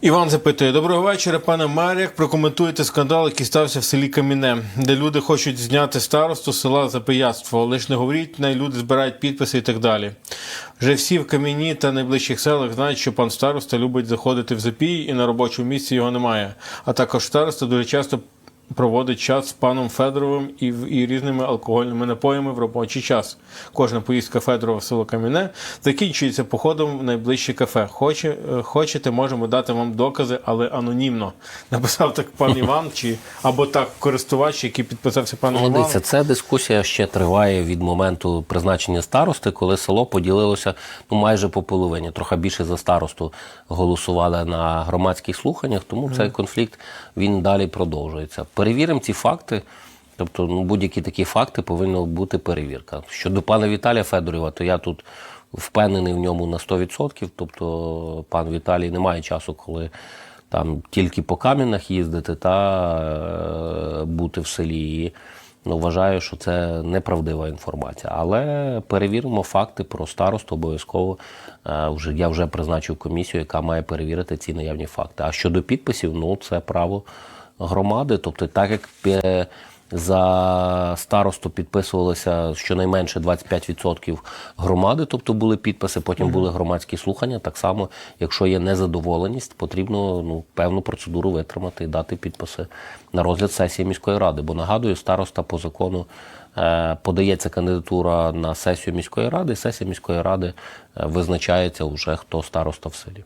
Іван запитує: доброго вечора, пане Мар'як. Прокоментуйте скандал, який стався в селі Каміне, де люди хочуть зняти старосту села за пияцтво. Лиш не говоріть, най люди збирають підписи і так далі. Вже всі в Кам'яні та найближчих селах знають, що пан староста любить заходити в запій, і на робочому місці його немає. А також староста дуже часто проводить час з паном Федоровим і, і різними алкогольними напоями в робочий час. Кожна поїздка Федорова в село Кам'яне закінчується походом в найближче кафе. Хоче, е, хочете, можемо дати вам докази, але анонімно. Написав так пан Іван, чи або так користувач, який підписався паном Іваном. дивіться, ця дискусія ще триває від моменту призначення старости, коли село поділилося ну майже по половині. Трохи більше за старосту голосували на громадських слуханнях, тому цей конфлікт він далі продовжується. Перевіримо ці факти. Тобто, ну, будь-які такі факти повинна бути перевірка. Щодо пана Віталія Федорова, то я тут впевнений в ньому на 100%. Тобто, пан Віталій не має часу, коли там тільки по камінах їздити та е, бути в селі. І, ну, вважаю, що це неправдива інформація. Але перевіримо факти про старосту обов'язково. Е, Вже, я вже призначив комісію, яка має перевірити ці наявні факти. А щодо підписів, ну це право громади. Тобто, так як е, за старосту підписувалося щонайменше 25% громади, тобто були підписи, потім були громадські слухання. Так само, якщо є незадоволеність, потрібно ну, певну процедуру витримати і дати підписи на розгляд сесії міської ради. Бо нагадую, староста по закону е, подається кандидатура на сесію міської ради, і сесія міської ради е, визначається вже хто староста в селі.